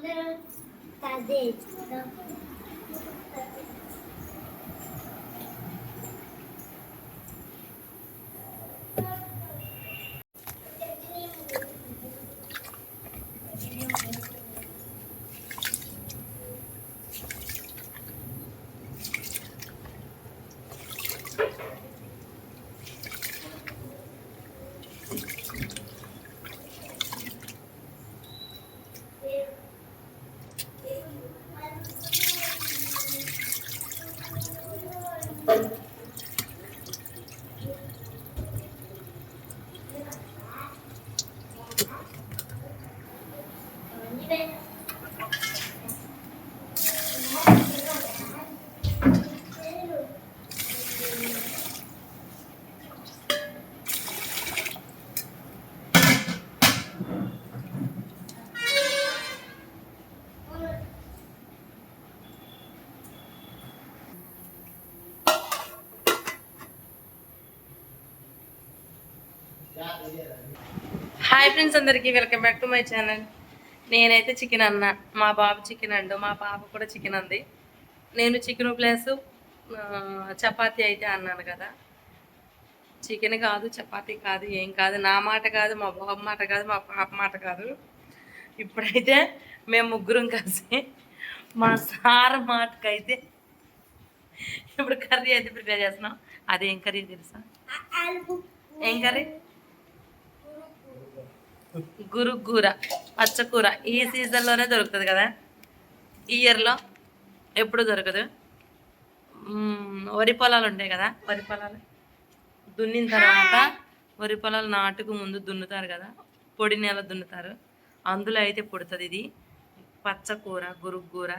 Tá అందరూ fazer. Então, hi friends అందరికీ welcome back to my channel. నేనైతే chicken అన్న. మా బాబు చికెన్ అండు. మా పాప కూడా చికెన్ అంది. నేను చికెన్ ప్లస్ చపాతీ అయితే అన్నాను కదా. చికెన్ కాదు చపాతీ కాదు ఏం కాదు. నా మాట కాదు మా బాబు మాట కాదు మా పాప మాట కాదు. ఇప్పుడైతే మేము ముగ్గురం కలిసి మా సార్ మాటకైతే ఇప్పుడు కర్రీ అయితే ప్రిపేర్ చేస్తున్నాం. అదేం కర్రీ తెలుసా? ఏం కర్రీ? గురుగూర పచ్చకూర ఈ సీజన్లోనే దొరుకుతుంది కదా? ఈ ఇయర్లో ఎప్పుడు దొరకదు? వరి పొలాలు ఉంటాయి కదా? వరి పొలాలు. దున్నిన తర్వాత వరి పొలాలు నాటుకు ముందు దున్నుతారు కదా? పొడి నేల దున్నుతారు. అందులో అయితే పుడుతుంది ఇది. పచ్చకూర గురుగూర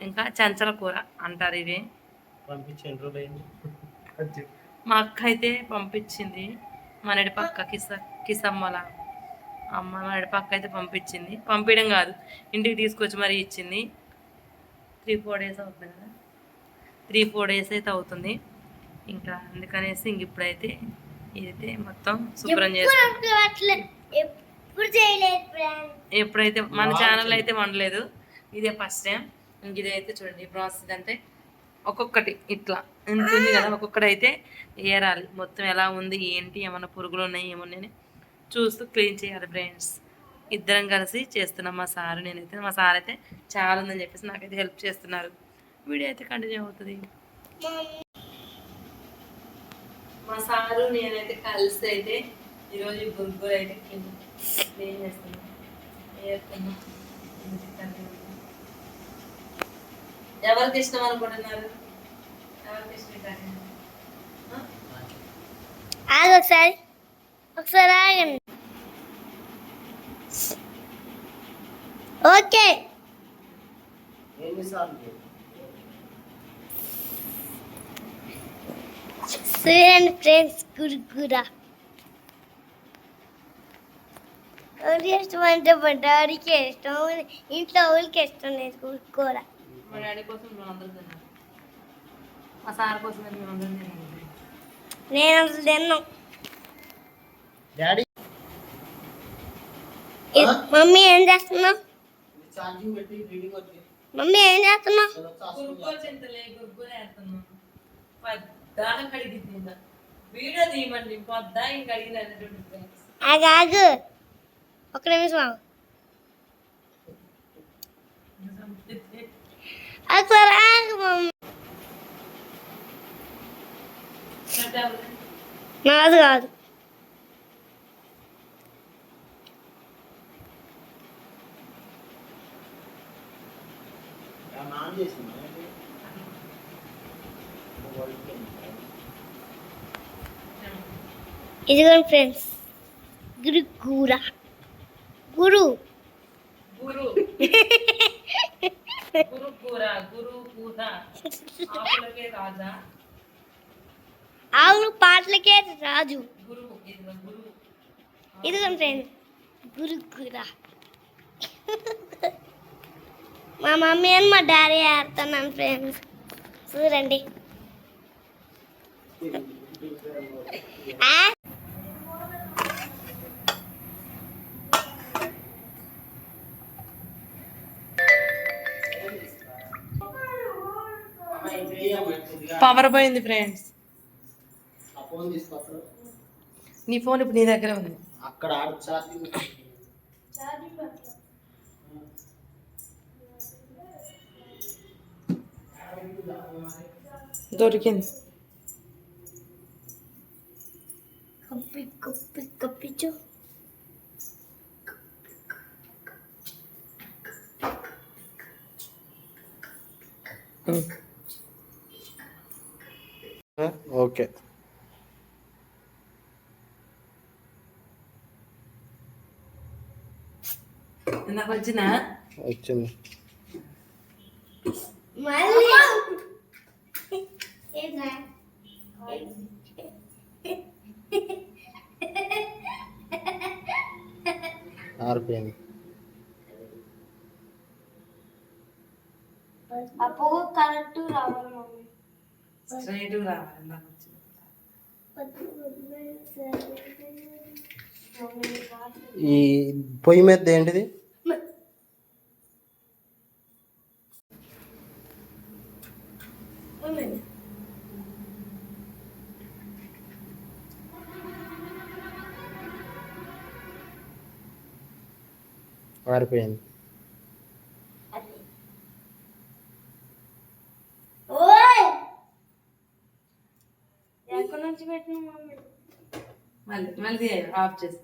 ఇంకా చెంచల కూర అంటారు ఇవి. మా అక్క అయితే పంపించింది. మనడి పక్క కిస కిసమ్మల అమ్మ మనడి పక్క అయితే పంపించింది. పంపించడం కాదు. ఇంటికి తీసుకొచ్చి మరీ ఇచ్చింది. త్రీ ఫోర్ డేస్ అవుతుంది కదా. త్రీ ఫోర్ డేస్ అయితే అవుతుంది. ఇంకా అందుకనేసి ఇంక ఇప్పుడైతే ఇదైతే మొత్తం శుభ్రం చేస్తాం ఎప్పుడైతే మన ఛానల్ అయితే వండలేదు. ఇదే ఫస్ట్ టైం ఇంక ఇదైతే చూడండి ప్రాసెస్ అంటే ఒక్కొక్కటి ఇట్లా ఇంత ఉంది కదా ఒక్కొక్కటి అయితే ఏరాలి. మొత్తం ఎలా ఉంది ఏంటి ఏమన్నా పురుగులు ఉన్నాయి ఏమున్నాయని చూస్తూ క్లీన్ చేయాలి ఫ్రెండ్స్ ఇద్దరం కలిసి చేస్తున్నాం మా సారు నేనైతే మా సార్ అయితే చాలా ఉందని చెప్పేసి నాకైతే హెల్ప్ చేస్తున్నారు. వీడియో అయితే కంటిన్యూ అవుతుంది. మా సారు నేనైతే కలిసి అయితే ఈరోజు ఈ అయితే క్లీన్ చేస్తున్నాం. ఎవరికి ఇష్టం అనుకుంటున్నారు? ఎవరికి ఇష్టం ఒకసారి ఒకసారి ఆగండి. ఓకే. ఎన్నిసార్లు చూడండి ఫ్రెండ్స్ గురుగుర ఎవరికి ఇష్టం అంటే మా డాడీకి ఇష్టం ఇంట్లో వాళ్ళకి ఇష్టం లేదు కూర మా డాడీ కోసం మా సార్ కోసం నేను అసలు తిన్నాం. డాడీ? మమ్మీ ఏం చేస్తున్నావు? మమ్మీ ఏం చేస్తున్నావు. వీడియో తీయమండి పొద్దా ఇంకా ఒక నిమిషం ఒకసారి ఆగు మమ్మీ. నాది కాదు నాన్ చేసింది ఇదిగోండి ఫ్రెండ్స్. గురు కూర గురు. గురు. గురు కూర గురు కూర ఆకులకే రాజా. ఆవులు పాటలకే రాజు. గురు ఇదిగో గురు. ఇదిగోండి ఫ్రెండ్స్. గురు కూర మా మమ్మీ అని మా డాడీ ఆడుతున్నాను ఫ్రెండ్స్. చూడండి. పవర్ పోయింది ఫ్రెండ్స్ నీ ఫోన్ ఇప్పుడు నీ దగ్గర ఉంది. అక్కడ దొరికింది. കപ്പി ഓക്കെ എന്നാ കൊച്ചിനാ? കൊച്ചിന്. ఆరిపోయింది పొగ కరెక్ట్ రావాలి మమ్మీ. స్ట్రైట్ రావాలి ఇందాక వచ్చింది. ఈ పొయ్యి మీద ఏంటిది? మమ్మీ? మళ్ళీ మళ్ళీ ఆఫ్ చేసి